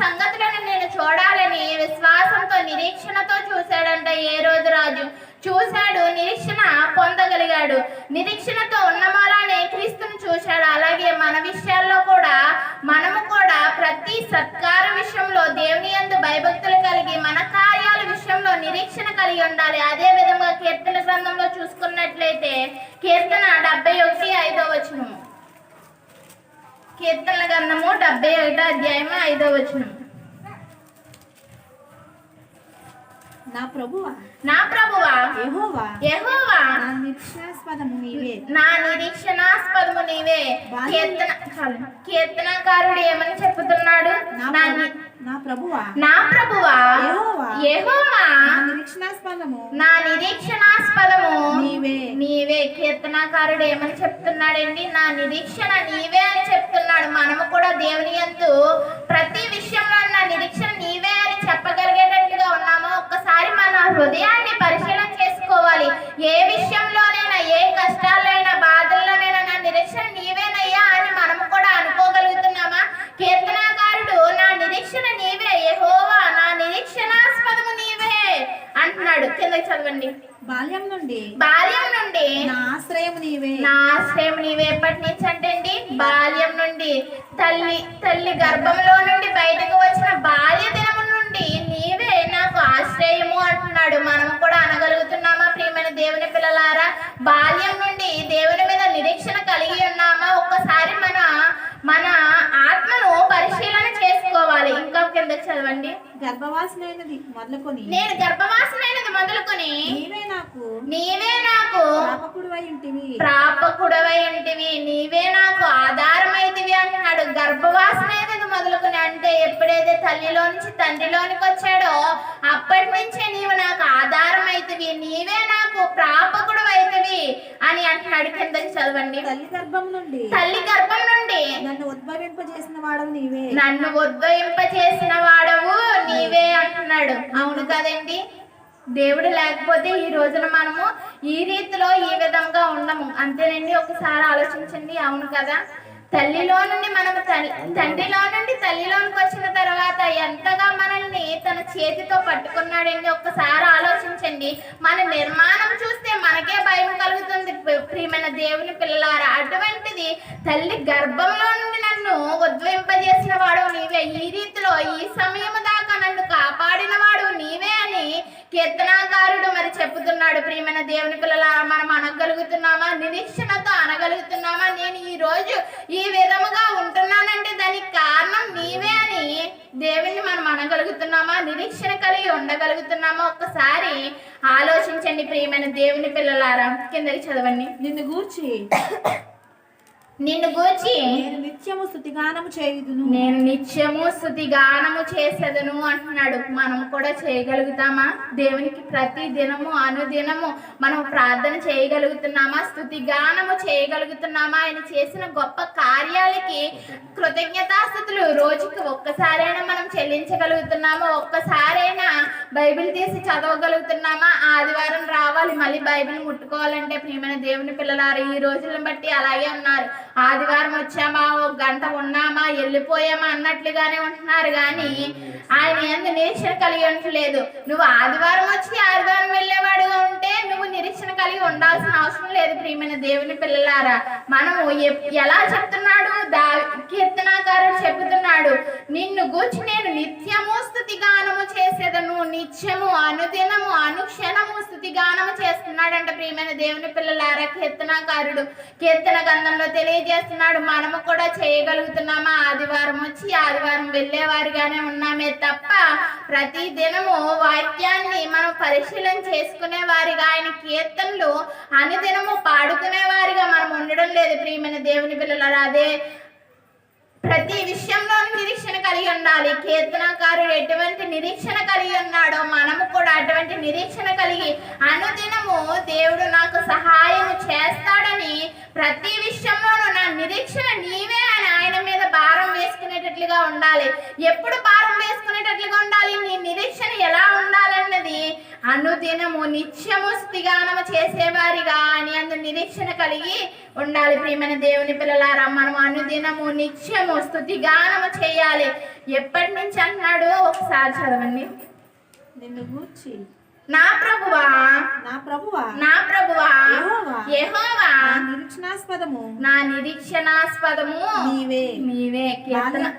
సంగతులను నేను చూడాలని విశ్వాసంతో నిరీక్షణతో చూశాడంట ఏ రోజు రాజు. చూశాడు నిరీక్షణ పొందగలిగాడు. నిరీక్షణతో ఉన్నమాలానే క్రీస్తును చూశాడు. అలాగే మన విషయాల్లో కూడా మనము కూడా ప్రతి సత్కార విషయంలో దేవుని యందు భయభక్తులు కలిగి మన కార్యాల విషయంలో నిరీక్షణ కలిగి ఉండాలి. అదే విధంగా కీర్తన గ్రంథంలో చూసుకున్నట్లయితే కీర్తన డెబ్బై ఒకటి ఐదో వచనము. కీర్తన గ్రంథము డెబ్బై ఒకటో అధ్యాయము ఐదో వచనం నా ప్రభువా. నా ప్రభువా. యెహోవా. యెహోవా. నా నిరీక్షాస్పదము నీవే. నా నిరీక్షణాస్పదము నీవే. కీర్తన. కీర్తనకారుడు ఏమని చెప్పుతున్నాడు? నా నా ప్రభు- ని- నా ప్రభువా. నా ప్రభువా. యెహోవా. యెహోవా. నా నిరీక్షణాస్పదము. నా నిరీక్షణాస్పదము నీవే. నీవే. కీర్తనాకారుడు ఏమని చెప్తున్నాడండి? నా నిరీక్షణ నీవే అని చెప్తున్నాడు. మనము కూడా దేవుని యందు ప్రతి విషయంలో నా నిరీక్షణ నీవే అని ఉన్నామో ఒక్కసారి మన హృదయాన్ని పరిశీలన చేసుకోవాలి. ఏ విషయంలోనైనా ఏ కష్టాల్లోనైనా బాధల్లోనైనా నా నిరీక్షణ నీవేనయ్యా అని మనము కూడా అనుకోగలుగుతున్నామా? కీర్తనాకారుడు నా నిరీక్షణ నీవే యెహోవా నా నిరీక్షణాస్పదము నీవే అంటున్నాడు. కిందకి చదవండి. బాల్యం నుండి బాల్యం నుండి నా ఆశ్రయం నీవే. నా ఆశ్రయం నీవే. ఎప్పటి నుంచి అంటే అండి? బాల్యం నుండి. తల్లి తల్లి గర్భంలో నుండి బయటకు వచ్చిన బాల్య ఆశ్రయము అంటున్నాడు. మనం కూడా అనగలుగుతున్నామా ప్రియమైన దేవుని పిల్లలారా? బాల్యం నుండి దేవుని మీద నిరీక్షణ కలిగి ఉన్నామా? ఒక్కసారి మన మన ఆత్మను పరిశీలన చేసి చదవండి. గర్భవాసనైనది మొదలుకొని నేను నీవే నాకు నీవే నాకు ప్రాపకుడువై ఉంటివి ప్రాపకుడవై ఉంటివి నీవే నాకు ఆధారమైతివి అంటున్నాడు. గర్భవాసమైనది మొదలుకుని అంటే ఎప్పుడైతే తల్లిలో నుంచి తండ్రిలోనికి వచ్చాడో అప్పటి నుంచే నీవు నాకు ఆధారమైతివి నీవే నాకు ప్రాపకుడు అయితివి అని అంటున్నాడు. కిందకి చదవండి. తల్లి గర్భం నుండి తల్లి గర్భం నుండి నన్ను ఉద్భవింపజేసిన వాడవు నీవే. నన్ను ఉద్భవింప చేసిన వాడవు నీవే అంటున్నాడు. అవును కదండి? దేవుడు లేకపోతే ఈ రోజున మనము ఈ రీతిలో ఈ విధంగా ఉండము. అంతేనండి? ఒకసారి ఆలోచించండి. అవును కదా? తల్లిలో నుండి మనం తల్లి- తండ్రిలో నుండి తల్లిలోనికి వచ్చిన తర్వాత ఎంతగా మనల్ని తన చేతితో పట్టుకున్నాడండి? ఒక్కసారి ఆలోచించండి. మన నిర్మాణం చూస్తే మనకే భయం కలుగుతుంది. ప్రియమైన దేవుని పిల్లలారా అటువంటిది తల్లి గర్భంలో నుండి నన్ను ఉద్వింపజేసిన వాడు నీవే. ఈ రీతిలో ఈ సమయం దాకా నన్ను కాపాడిన వాడు నీవే అని కీర్తనాకారుడు మరి చెప్పుతున్నాడు. ప్రియమైన దేవుని పిల్లలారా మనం అనగలుగుతున్నామా? నిరీక్షణతో అనగ ఈ విధముగా ఉంటున్నానంటే దానికి కారణం నీవే అని దేవుని మనం అనగలుగుతున్నామా? నిరీక్షణ కలిగి ఉండగలుగుతున్నామా? ఒక్కసారి ఆలోచించండి ప్రియమైన దేవుని పిల్లలారా. కిందకి చదవండి. నిన్ను గూర్చి నిన్ను గూర్చి నేను నిత్యము స్థుతిగానము చేయుదును. నేను నిత్యము స్థుతి గానము చేసేదను అంటున్నాడు. మనం కూడా చేయగలుగుతామా? దేవునికి ప్రతి దినము అనుదినము మనం ప్రార్థన చేయగలుగుతున్నామా? స్థుతి గానము చేయగలుగుతున్నామా? ఆయన చేసిన గొప్ప కార్యాలకి కృతజ్ఞతాస్థుతులు. రోజుకి ఒక్కసారైనా మనం చెల్లించగలుగుతున్నామా? ఒక్కసారైనా బైబిల్ తీసి చదవగలుగుతున్నామా? ఆదివారం రావాలి మళ్ళీ బైబిల్ ముట్టుకోవాలంటే ప్రియమైన దేవుని పిల్లలారు ఈ రోజులను బట్టి అలాగే ఉన్నారు. ఆదివారం వచ్చామా? ఒక గంట ఉన్నామా? వెళ్ళిపోయామా? అన్నట్లుగానే ఉంటున్నారు. కానీ ఆయన ఎందు నిరీక్షణ కలిగి ఉండలేదు నువ్వు ఆదివారం వచ్చి ఆదివారం వెళ్ళేవాడుగా ఉంటే నువ్వు నిరీక్షణ కలిగి ఉండాల్సిన అవసరం లేదు ప్రియమైన దేవుని పిల్లలారా. మనము ఎప్- ఎలా చెప్తున్నాడు? దా కీర్తనాకారుడు చెబుతున్నాడు నిన్ను గూర్చి నేను నిత్యము స్థుతి గానము చేసేదను నిత్యము అనుదినము అనుక్షణము స్థుతి గానము చేస్తున్నాడంట ప్రియమైన దేవుని పిల్లలారా. కీర్తనాకారుడు కీర్తన గంధంలో తెలియజేస్తున్నాడు మనము కూడా చేయగలుగుతున్నామా? ఆదివారం వచ్చి ఆదివారం వెళ్ళేవారిగానే ఉన్నామే తప్ప ప్రతి దినము వాక్యాన్ని మనం పరిశీలన చేసుకునే వారిగా ఆయన కీర్తనలు అనుదినము పాడుకునే వారిగా మనం ఉండడం లేదు ప్రియమైన దేవుని పిల్లలారా. అదే ప్రతి విషయంలో నిరీక్షణ కలిగి ఉండాలి. కీర్తనకారుడు ఎటువంటి నిరీక్షణ కలిగి ఉన్నాడో మనము కూడా అటువంటి నిరీక్షణ కలిగి అనుదినము దేవుడు నాకు సహాయం చేస్తాడని ప్రతి విషయంలోనూ దినమును నా నిరీక్షణ నీవే అని ఆయన మీద భారం వేసుకునేటట్లుగా ఉండాలి. ఎప్పుడు భారం వేసుకునేటట్లుగా ఉండాలి? నీ నిరీక్షణ ఎలా ఉండాలన్నది అనుదినము నిత్యము స్థిగానము చేసేవారిగా అని అందు నిరీక్షణ కలిగి ఉండాలి ప్రియమైన దేవుని పిల్లలారా. మనం అనుదినము నిత్యము స్థుతిగానము చేయాలి. ఎప్పటి నుంచి అంటున్నాడు ఒకసారి చదవండి. నిన్ను గూర్చి. నా ప్రభువా? నా ప్రభువా? నా ప్రభువా? యెహోవా, నిరీక్షణాస్పదము. నా నిరీక్షణాస్పదము. నీవే. నీవే. కీర్తన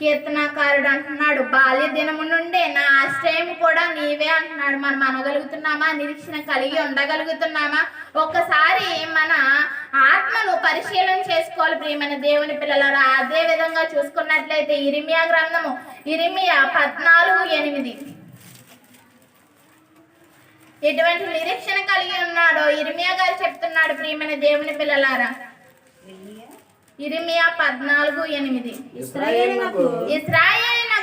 కీర్తనాకారుడు అంటున్నాడు బాల్య దినము నుండే నా ఆశ్రయం కూడా నీవే అంటున్నాడు. మనం అనగలుగుతున్నామా? నిరీక్షణ కలిగి ఉండగలుగుతున్నామా? ఒక్కసారి మన ఆత్మను పరిశీలన చేసుకోవాలి ప్రియమైన దేవుని పిల్లలారా. అదే విధంగా చూసుకున్నట్లయితే ఇరిమియా గ్రంథము ఇరిమియా పద్నాలుగు ఎనిమిది. ఎటువంటి నిరీక్షణ కలిగి ఉన్నాడో ఇరిమియా గారు చెప్తున్నాడు ప్రియమైన దేవుని పిల్లలారా. ఇరిమియా పద్నాలుగు ఎనిమిది. ఇశ్రాయేలునకు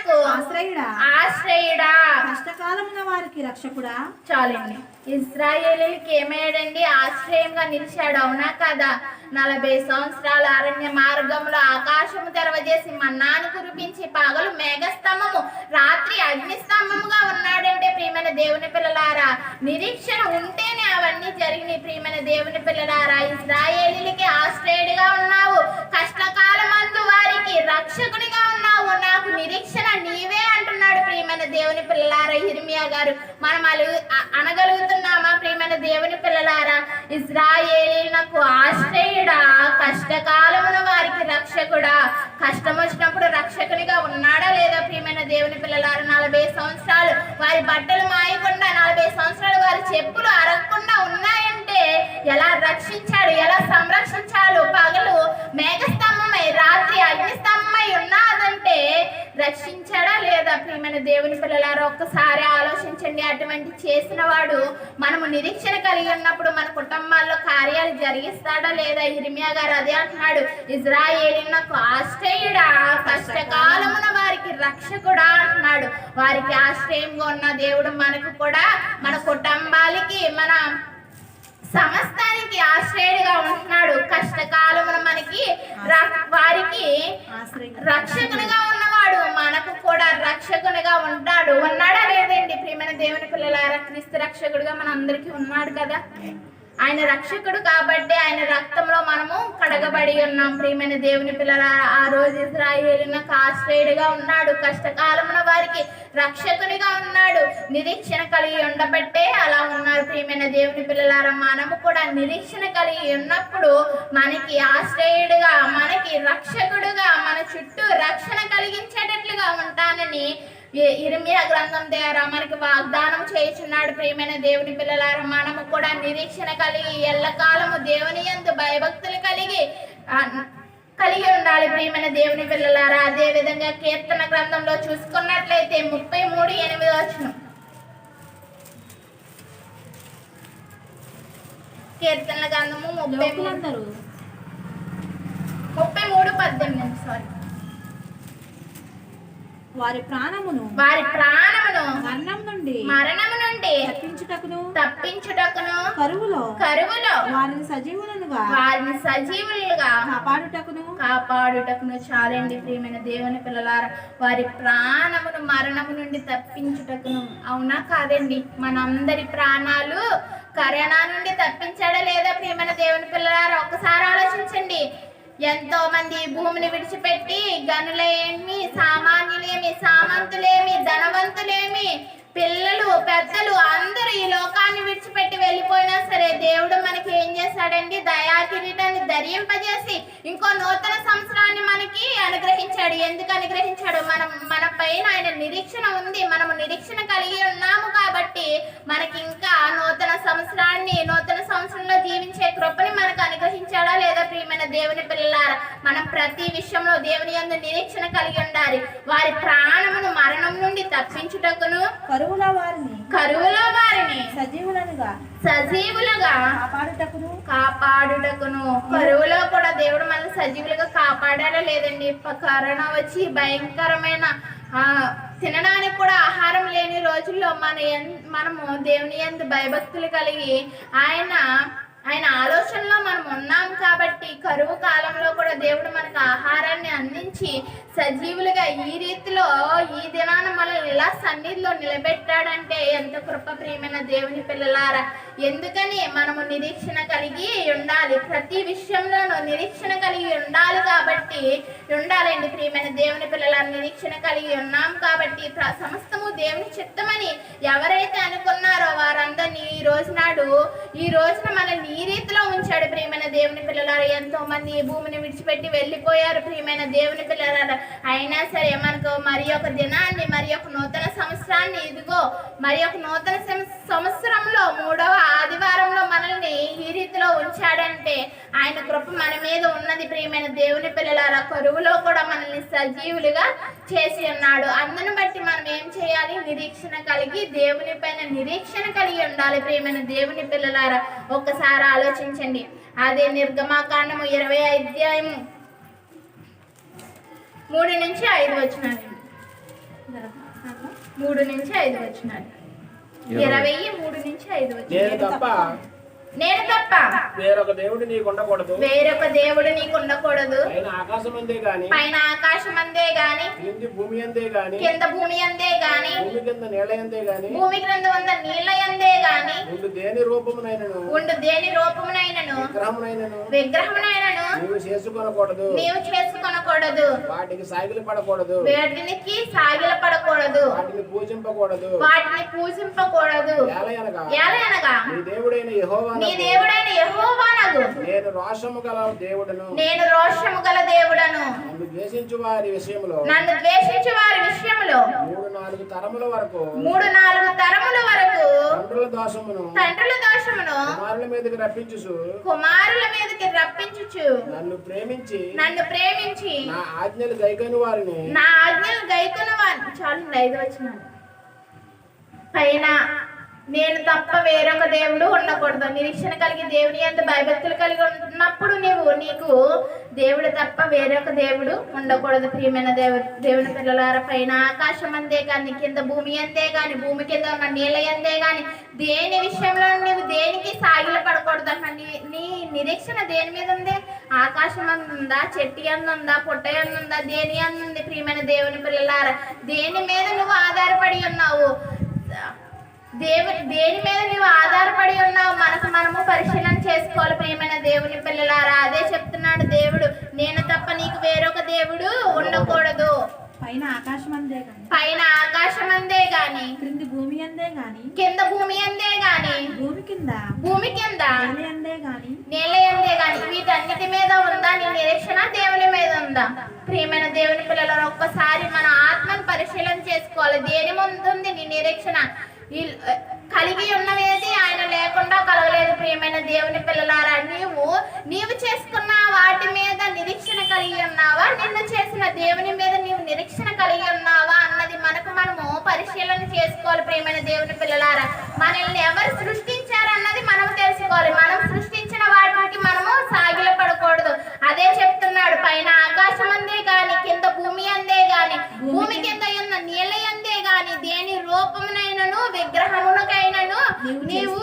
ఇస్రాయేలునకు ఆశ్రయుడా? ఆశ్రయుడా. కష్టకాలమున వారికి రక్షకుడా? చాలండి. ఇస్రాయేలీలకి ఏమయ్యాడండి? ఆశ్రయంగా నిలిచాడు అవునా కదా? నలభై సంవత్సరాల అరణ్య మార్గంలో ఆకాశము తెరవజేసి మన్నాను కురిపించి పగలు మేఘస్తంభము రాత్రి అగ్నిస్తంభముగా ఉన్నాడంటే ప్రియమైన దేవుని పిల్లలారా నిరీక్షణ ఉంటేనే అవన్నీ జరిగినాయి ప్రియమైన దేవుని పిల్లలారా. ఇస్రాయేలీలకి ఆశ్రయుడిగా ఉన్నావు. కష్టకాలమందు వారికి రక్షకునిగా ఉన్నావు నాకు నిరీక్షణ నీవే అంటున్నాడు ప్రియమైన దేవుని పిల్లలారా. హిర్మియా గారు మనం అలు అనగలుగుతున్నామా ప్రియమైన దేవుని పిల్లలారా? ఇజ్రాయేలీలకు ఆశ్రయుడా కష్టకాలమున వారికి రక్షకుడా? కష్టం వచ్చినప్పుడు రక్షకునిగా ఉన్నాడా లేదా ప్రియమైన దేవుని పిల్లలారా? నలభై సంవత్సరాలు వారి బట్టలు మాయకుండా నలభై సంవత్సరాలు వారి చెప్పులు అరగకుండా ఉన్నాయంటే ఎలా రక్షించాడు? ఎలా సంరక్షించాడు? పగలు మేఘస్థ అది అగ్నిస్తంభమై ఉన్నాదంటే రక్షించాడా లేదా? ప్రియమైన దేవుని పిల్లలారా ఒక్కసారి ఆలోచించండి. అటువంటి చేసిన వాడు మనము నిరీక్షణ కలిగి ఉన్నప్పుడు మన కుటుంబాల్లో కార్యాలు జరిగిస్తాడా లేదా? ఇరిమియా గారు అదే అంటున్నాడు. ఇజ్రాయేలీనకు ఆశ్రయుడా కష్టకాలమున వారికి రక్షకుడా అంటున్నాడు. వారికి ఆశ్రయంగా ఉన్న దేవుడు మనకు కూడా మన కుటుంబాలకి మన సమస్తానికి ఆశ్రయుడిగా ఉంటున్నాడు. కష్టకాలమున మనకి వారికి రక్షకునిగా ఉన్నవాడు. మనకు కూడా రక్షకునిగా ఉంటాడు. ఉన్నాడా లేదండి ప్రియమైన దేవుని పిల్లలారా? క్రీస్తు రక్షకుడుగా మన అందరికీ ఉన్నాడు కదా? ఆయన రక్షకుడు కాబట్టి ఆయన రక్తంలో మనము కడగబడి ఉన్నాం. ప్రియమైన దేవుని పిల్లలారా ఆ రోజు ఇజ్రాయేలునకు ఆశ్రయుడిగా ఉన్నాడు. కష్టకాలమున వారికి రక్షకునిగా ఉన్నాడు. నిరీక్షణ కలిగి ఉండబట్టే అలా ఉన్నారు. ప్రియమైన దేవుని పిల్లలారా మనము కూడా నిరీక్షణ కలిగి ఉన్నప్పుడు మనకి ఆశ్రయుడుగా మనకి రక్షకుడుగా మన చుట్టూ రక్షణ కలిగించేటట్లుగా ఉంటానని ఇర్మియా గ్రంథం ద్వారా మనకి వాగ్దానం చేయుచున్నాడు. ప్రియమైన దేవుని పిల్లలారా మనము కూడా నిరీక్షణ కలిగి ఎల్లకాలము దేవుని యందు భయభక్తులు కలిగి కలిగి ఉండాలి. ప్రియమైన దేవుని పిల్లలారా అదే విధంగా కీర్తన గ్రంథంలో చూసుకున్నట్లయితే ముప్పై మూడు ఎనిమిది వచ్చిన కీర్తన గ్రంథము ముప్పై ముప్పై మూడు పద్దెనిమిది సారీ వారి ప్రాణమును వారి ప్రాణమును మరణం నుండి మరణము నుండి తప్పించుటకును తప్పించుటకును కరువులో కరువులో వారిని సజీవులనుగా వారిని సజీవులుగా కాపాడుటకును కాపాడుటకును చాలండి ప్రియమైన దేవుని పిల్లలారా. వారి ప్రాణమును మరణము నుండి తప్పించుటకును అవునా కాదండి? మనందరి ప్రాణాలు కరోనా నుండి తప్పించాడా లేదా ప్రియమైన దేవుని పిల్లలారా? ఒక్కసారి ఆలోచించండి. ఎంతో మంది భూమిని విడిచిపెట్టి గనులేమి విడిచిపెట్టి వెళ్ళిపోయినా సరే దేవుడు మనకి ఏం చేశాడండి? దయా కిరీటాన్ని ధరింపజేసి ఇంకో నూతన సంవత్సరాన్ని మనకి అనుగ్రహించాడు. ఎందుకు అనుగ్రహించాడు? మనం మన పైన ఆయన నిరీక్షణ ఉంది. మనము నిరీక్షణ కలిగి ఉన్నాము కాబట్టి మనకి ఇంకా నూతన సంవత్సరాన్ని నూతన సంవత్సరంలో జీవించే కృపని మనకు అనుగ్రహించాడా లేదా ప్రియమైన దేవుని పిల్లలారా? మనం ప్రతి విషయంలో దేవుని యందు నిరీక్షణ కలిగి ఉండాలి. వారి ప్రాణమును మరణం నుండి తప్పించుటకును కరువుల వారిని సజీవులనుగా సజీవులుగా కాపాడుటకును. కాపాడుటకును. కరువులో కూడా దేవుడు మనల్ని సజీవులుగా కాపాడాడా లేదండి? కరోనా వచ్చి భయంకరమైన ఆ తినడానికి కూడా ఆహారం లేని రోజుల్లో మన మనము దేవుని ఎందు భయభక్తులు కలిగి ఆయన ఆయన ఆలోచనలో మనం ఉన్నాం కాబట్టి కరువు కాలంలో కూడా దేవుడు మనకు ఆహారాన్ని అందించి సజీవులుగా ఈ రీతిలో ఈ దినాన మనల్ని ఇలా సన్నిధిలో నిలబెట్టాడంటే ఎంత కృప ప్రియమైన దేవుని పిల్లలారా. ఎందుకని మనము నిరీక్షణ కలిగి ఉండాలి. ప్రతి విషయంలోనూ నిరీక్షణ కలిగి ఉండాలి కాబట్టి ఉండాలండి ప్రియమైన దేవుని పిల్లల నిరీక్షణ కలిగి ఉన్నాం కాబట్టి ప్ర- సమస్తము దేవుని చిత్తమని ఎవరైతే అనుకున్నారో వారందరినీ ఈ రోజు నాడు ఈ రోజున మనల్ని ఈ రీతిలో ఉంచాడు ప్రియమైన దేవుని పిల్లలారా. ఎంతో మంది ఈ భూమిని విడిచిపెట్టి వెళ్ళిపోయారు ప్రియమైన దేవుని పిల్లలారా. అయినా సరే మనకు మరి ఒక దినాన్ని మరి ఒక నూతన సంవత్సరాన్ని ఇదిగో మరి ఒక నూతన సం- సంవత్సరంలో మూడవ ఆదివారంలో మనల్ని ఈ రీతిలో ఉంచాడంటే ఆయన కృప మన మీద ఉన్నది ప్రియమైన దేవుని పిల్లలారా. కరువులో కూడా మనల్ని సజీవులుగా చేసి ఉన్నాడు. అందును బట్టి మనం ఏం చేయాలి? నిరీక్షణ కలిగి దేవుని పైన నిరీక్షణ కలిగి ఉండాలి ప్రియమైన దేవుని పిల్లలారా. ఒక్కసారి ఆలోచించండి. అదే నిర్గమాకాండము ఇరవై అధ్యాయము మూడు నుంచి ఐదు వచ్చినాడు మూడు నుంచి ఐదు వచ్చినాడు ఇరవై. మూడు నుంచి ఐదు వచ్చినాడు నేను తప్ప వేరొక దేవుడు నీకు ఉండకూడదు. వేరొక దేవుడు నీకు ఉండకూడదు. పైన ఆకాశం అందే గాని పైన ఆకాశం అందే గాని భూమి అందే గాని కింద భూమి అందే గాని భూమి కింద నీళ్ళ అందే గాని భూమి క్రింద ఉన్న నీళ్ళ అందే గాని దేని రూపమునైనను ఉండు దేని రూపమునైనను విగ్రహమునైనను విగ్రహమునైనను నీవు చేసుకొనకూడదు. నీవు చేసుకొనకూడదు వాటికి సాగిలి పడకూడదు. వేటికి సాగిల పడకూడదు. వాటిని పూజింపకూడదు. వాటిని పూజింపకూడదు. ఏలయనగా. ఎలయనగా నీ దేవుడైన యెహోవా నీ దేవుడైన యెహోవానగు. నేను రోషము గల దేవుడను. నేను రోషము గల దేవుడను. నన్ను ద్వేషించు వారి విషయంలో నన్ను ద్వేషించు వారి విషయంలో మూడు నాలుగు తరముల వరకు. మూడు నాలుగు తరముల వరకు తండ్రుల దోషమును. తండ్రుల దోషమును కుమారుల మీదకి రప్పించుసు కుమారుల మీదకి రప్పించుచు. నన్ను ప్రేమించి. నన్ను ప్రేమించి. నా ఆజ్ఞలు గైకని వారిని నా ఆజ్ఞలు గైకొన వారిని. చాలు ఐదు వచ్చినాడు పైన నేను తప్ప వేరొక దేవుడు ఉండకూడదు. నిరీక్షణ కలిగి దేవుని అంత భయభక్తులు కలిగి ఉన్నప్పుడు నీవు నీకు దేవుడు తప్ప వేరొక దేవుడు ఉండకూడదు ప్రియమైన దేవు దేవుని పిల్లలార. పైన ఆకాశం అంతే కానీ కింద భూమి అంతే కానీ భూమి కింద ఉన్న నీళ్ళ అంతే కానీ దేని విషయంలో నీవు దేనికి సాగిల పడకూడదు అన్న నీ నీ నిరీక్షణ దేని మీద ఉంది? ఆకాశం అందు ఉందా అందుందా అందు ఉందా దేని అందుంది ప్రియమైన దేవుని పిల్లలార? దేని మీద నువ్వు ఆధారపడి ఉన్నావు? దేవుని దేని మీద నువ్వు ఆధారపడి ఉన్నావు? మనకు మనము పరిశీలన చేసుకోవాలి ప్రియమైన దేవుని పిల్లలారా. అదే చెప్తున్నాడు దేవుడు. నేను తప్ప నీకు వేరొక దేవుడు ఉండకూడదు. పైన ఆకాశం అందే గాని. పైన ఆకాశం అందే గాని. క్రింది భూమి అందే గాని. కింద భూమి అందే గాని. భూమి కింద. భూమి కింద. నేల అందే గాని. నేల అందే గాని. వీటన్నిటి మీద ఉందా? నీ నిరీక్షణ దేవుని మీద ఉందా? ప్రియమైన దేవుని పిల్లలు ఒక్కసారి మన ఆత్మను పరిశీలన చేసుకోవాలి. దేని ముందు ఉంది నీ నిరీక్షణ. కలిగి ఉన్నవేది ఆయన లేకుండా కలగలేదు ప్రియమైన దేవుని పిల్లలారా. నీవు నీవు చేసుకున్న వాటి మీద నిరీక్షణ కలిగి ఉన్నావా? నిన్ను చేసిన దేవుని మీద నీవు నిరీక్షణ కలిగి ఉన్నావా అన్నది మనకు మనము పరిశీలన చేసుకోవాలి ప్రియమైన దేవుని పిల్లలారా. మనల్ని ఎవరు సృష్టించారన్నది మనం తెలుసుకోవాలి. మనం సృష్టించిన వాటికి మనము సాగిల పడకూడదు అదే చెప్తున్నాడు పైన ఆకాశం అందే గాని కింద భూమి అందే గాని భూమి కింద ఉన్న నీళ్ళ అందే గాని దేని రూపమునైనను విగ్రహమునకైనను నీవు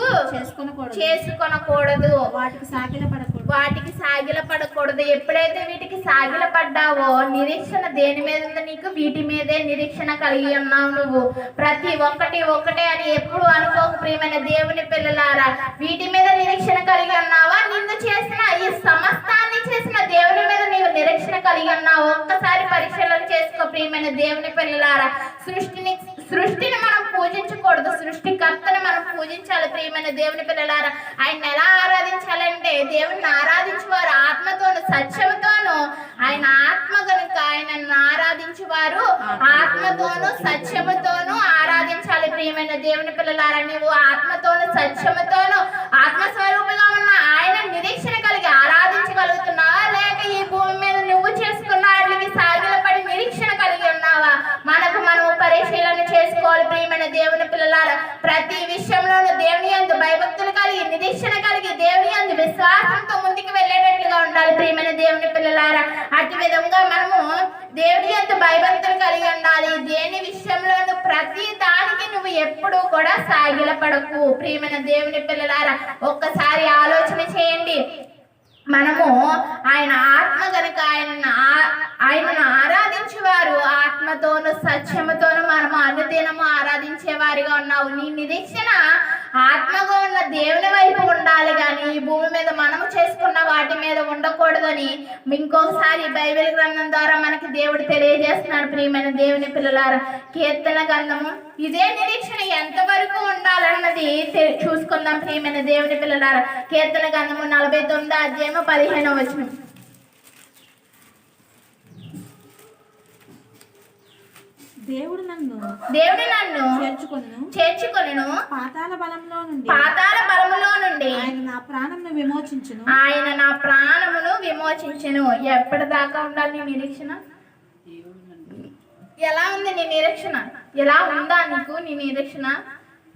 చేసుకొనకూడదు. వాటికి సాగిల పడకూడదు. వాటికి సాగిల పడకూడదు. ఎప్పుడైతే వీటికి సాగిల పడ్డావో నిరీక్షణ దేని మీద ఉందో నీకు? వీటి మీదే నిరీక్షణ కలిగి ఉన్నావు నువ్వు. ప్రతి ఒక్కటి ఒక్కటే అని ఎప్పుడు అనుకోకు ప్రియమైన దేవుని పిల్లలారా. వీటి మీద నిరీక్షణ కలిగి ఉన్నావా? నిన్ను చేసిన ఈ సమస్తాన్ని చేసిన దేవుని మీద నీవు నిరీక్షణ కలిగి ఉన్నావు. ఒక్కసారి పరిశీలన చేసుకో ప్రియమైన దేవుని పిల్లలారా. సృష్టిని సృష్టిని మనం పూజించకూడదు. సృష్టికర్తను మనం పూజించాలి ప్రియమైన దేవుని పిల్లలారా. ఆయన ఎలా ఆరాధించాలంటే దేవుని ఆరాధించేవారు ఆత్మతోను సత్యముతోను. ఆయన ఆత్మ కనుక ఆయనను ఆరాధించేవారు ఆత్మతోను సత్యముతోను ఆరాధించాలి ప్రియమైన దేవుని పిల్లలారా. నీవు ఆత్మతోను సత్యముతోను ఆత్మస్వరూపంగా ఉన్న ఆయన నిరీక్షణ దేవుని ప్రతి విషయంలోనూ దేవుని అందు భయభక్తులు కలిగి నిరీక్షణ కలిగి దేవుని అందు విశ్వాసంతో ముందుకు వెళ్ళేటట్లుగా ఉండాలి ప్రియమైన దేవుని పిల్లలారా. అటు విధంగా మనము దేవుని అంత భయభక్తులు కలిగి ఉండాలి. దేని విషయంలోనూ ప్రతి దానికి నువ్వు ఎప్పుడు కూడా సాగిలపడకు. ప్రియమైన దేవుని పిల్లలారా ఒక్కసారి ఆలోచన చేయండి. మనము ఆయన ఆత్మ కనుక ఆయన ఆయనను ఆరాధించేవారు ఆత్మతోనూ సత్యముతోనూ మనము అనుదినము ఆరాధించే వారిగా ఉన్నావు నీ నిరీక్షణ ఆత్మగా ఉన్న దేవుని వైపు ఉండాలి కానీ ఈ భూమి మీద మనము చేసుకున్న వాటి మీద ఉండకూడదని ఇంకొకసారి బైబిల్ గ్రంథం ద్వారా మనకి దేవుడు తెలియజేస్తున్నాడు. ప్రియమైన దేవుని పిల్లలారా కీర్తన గ్రంథము ఇదే నిరీక్షణ ఎంతవరకు ఉండాలన్నది తె- చూసుకుందాం ప్రియమైన దేవుని పిల్లలారా. కీర్తన గ్రంథము నలభై తొమ్మిది అధ్యాయము పదిహేను వచ్చినాం దేవుడు నన్ను దేవుడు నన్ను చేర్చుకొను. చేర్చుకొనును. పాతాల బలంలో నుండి పాతాల బలములో నుండి ఆయన నా ప్రాణంను విమోచించును. ఆయన నా ప్రాణమును విమోచించెను. ఎప్పటిదాకా ఉండాలి నీ నిరీక్షణ? ఎలా ఉంది నీ నిరీక్షణ? ఎలా ఉందా నీకు నీ నిరీక్షణ?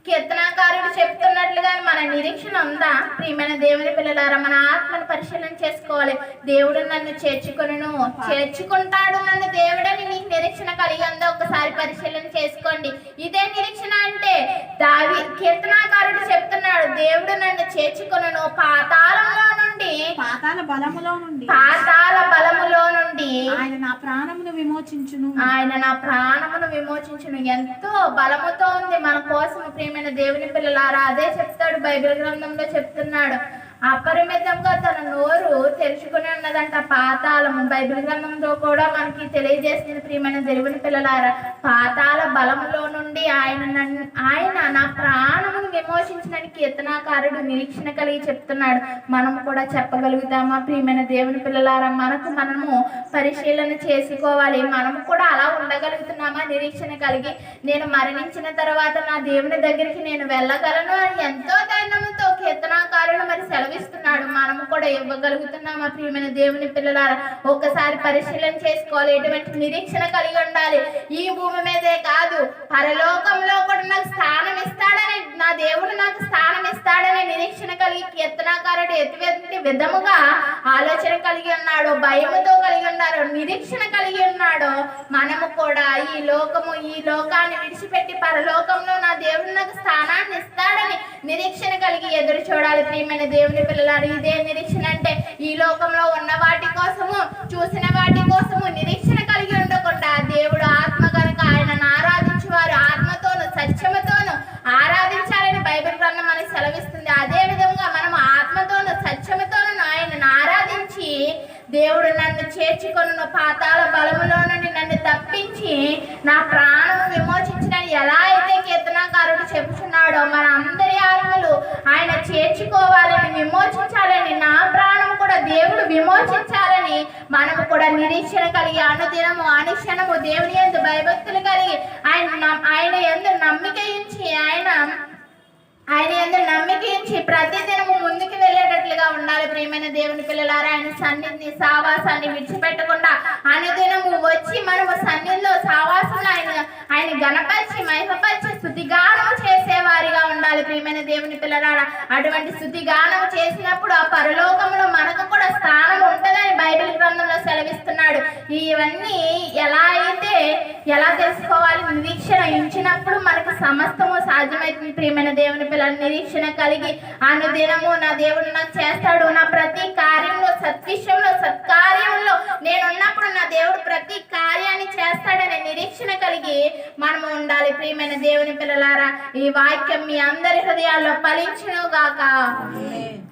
కీర్తనాకారుడు చెప్తున్నట్లుగా మన నిరీక్షణ ఉందా? ప్రియమైన దేవుని పిల్లలారా మన ఆత్మను పరిశీలన చేసుకోవాలి. దేవుడు నన్ను చేర్చుకును చేర్చుకుంటాడు నన్ను దేవుడని నీకు నిరీక్షణ కలిగి ఉందో? ఒకసారి పరిశీలన చేసుకోండి. ఇదే నిరీక్షణ అంటే దావి కీర్తనాకారుడు చెప్తున్నాడు దేవుడు నన్ను చేర్చుకును పాతాళంలో నుండి పాతాల బలములో నుండి. పాతాల బలములో నుండి ఆయన నా ప్రాణమును విమోచించును. ఆయన నా ప్రాణమును విమోచించును. ఎంతో బలముతో ఉంది మన కోసం ప్రియమైన దేవుని పిల్లలారా. అదే చెప్తాడు బైబిల్ గ్రంథంలో చెప్తున్నాడు. అపరిమితంగా తన నోరు తెరుచుకుని ఉన్నదంట. పాతాళము బైబిల్ గ్రంథంలో కూడా మనకి తెలియజేసింది ప్రియమైన దేవుని పిల్లలారా. పాతాల బలంలో నుండి ఆయన ఆయన నా ప్రాణమును విమోచించడానికి కీర్తనాకారుడు నిరీక్షణ కలిగి చెప్తున్నాడు. మనం కూడా చెప్పగలుగుతామా ప్రియమైన దేవుని పిల్లలారా? మనకు మనము పరిశీలన చేసుకోవాలి. మనము కూడా అలా ఉండగలుగుతున్నామా నిరీక్షణ కలిగి? నేను మరణించిన తర్వాత నా దేవుని దగ్గరికి నేను వెళ్ళగలను అని ఎంతో ధైర్యంతో కీర్తనాకారుడు మరి ఇస్తున్నాడు మనము కూడా ఇవ్వగలుగుతున్నామా ప్రియమైన దేవుని పిల్లలారా ఒక్కసారి పరిశీలన చేసుకోవాలి. ఎటువంటి నిరీక్షణ కలిగి ఉండాలి. ఈ భూమి మీదే కాదు పరలోకంలో కూడా నాకు స్థానం ఇస్తాడని నా దేవుడు నాకు స్థానం ఇస్తాడని నిరీక్షణ కలిగి కీర్తనాకారుడు ఎటువంటి విధముగా ఆలోచన కలిగి ఉన్నాడు భయముతో కలిగి ఉన్నాడు నిరీక్షణ కలిగి ఉన్నాడు మనము కూడా ఈ లోకము ఈ లోకాన్ని విడిచిపెట్టి పరలోకంలో నా దేవుడు నాకు స్థానాన్ని ఇస్తాడని నిరీక్షణ కలిగి ఎదురు చూడాలి. ప్రియమైన దేవుని పిల్లలు అడిగితే నిరీక్షణ అంటే ఈ లోకంలో ఉన్న వాటి కోసము చూసిన వాటి కోసము నిరీక్షణ కలిగి ఉండకుండా దేవుడు ఆత్మ కనుక ఆయనను ఆరాధించేవారు ఆత్మతోను సత్యముతోను ఆరాధించాలని బైబిల్ గ్రంథం మనకి సెలవిస్తుంది. అదే విధంగా మనం ఆత్మతోను సత్యముతోను ఆయనను ఆరాధించి దేవుడు నన్ను చేర్చుకొను పాతాల బలములో నుండి నన్ను తప్పించి నా ప్రాణము విమోచించిన ఎలా అయితే కీర్తనాకారుడు చెబుతున్నాడో మన అందరి ఆత్మలు ఆయన చేర్చుకోవాలని విమోచించాలని నా ప్రాణం కూడా దేవుడు విమోచించాలని మనము కూడా నిరీక్షణ కలిగి అనుదినము అనుక్షణము దేవుని ఎందు భయభక్తులు కలిగి ఆయన ఆయన ఎందు నమ్మిక ఇచ్చి ఆయన ఆయన ఎందు నమ్మిక ఇచ్చి ప్రతి దినము ముందుకు వెళ్ళేటట్లుగా ఉండాలి. ప్రియమైన దేవుని పిల్లలారా ఆయన సన్నిధిని సావాసాన్ని విడిచిపెట్టకుండా అనుదినము వచ్చి మనము సన్నిధిలో సావాసంలో ఆయన ఆయన గణపరిచి మహిమపరిచి స్థుతిగా దేవుని పిల్లలారా అటువంటి స్థుతిగానం చేసినప్పుడు ఆ పరలోకంలో మనకు కూడా స్థానం ఉంటుందని బైబిల్ గ్రంథంలో సెలవిస్తున్నాడు. ఇవన్నీ ఎలా అయితే ఎలా తెలుసుకోవాలి? నిరీక్షణ ఇచ్చినప్పుడు మనకు సమస్తము సాధ్యమవుతుంది. ప్రియమైన దేవుని పిల్లల నిరీక్షణ కలిగి అనుదినము నా దేవుడు నాకు చేస్తాడు. నా ప్రతి కార్యంలో సత్విషయంలో సత్కార్యంలో నేను ఉన్నప్పుడు నా దేవుడు ప్రతి కార్యాన్ని చేస్తాడనే నిరీక్షణ కలిగి మనము ఉండాలి. ప్రియమైన దేవుని పిల్లలారా ఈ వాక్యం మీ అందరి హృదయాలు ఫలించును గాక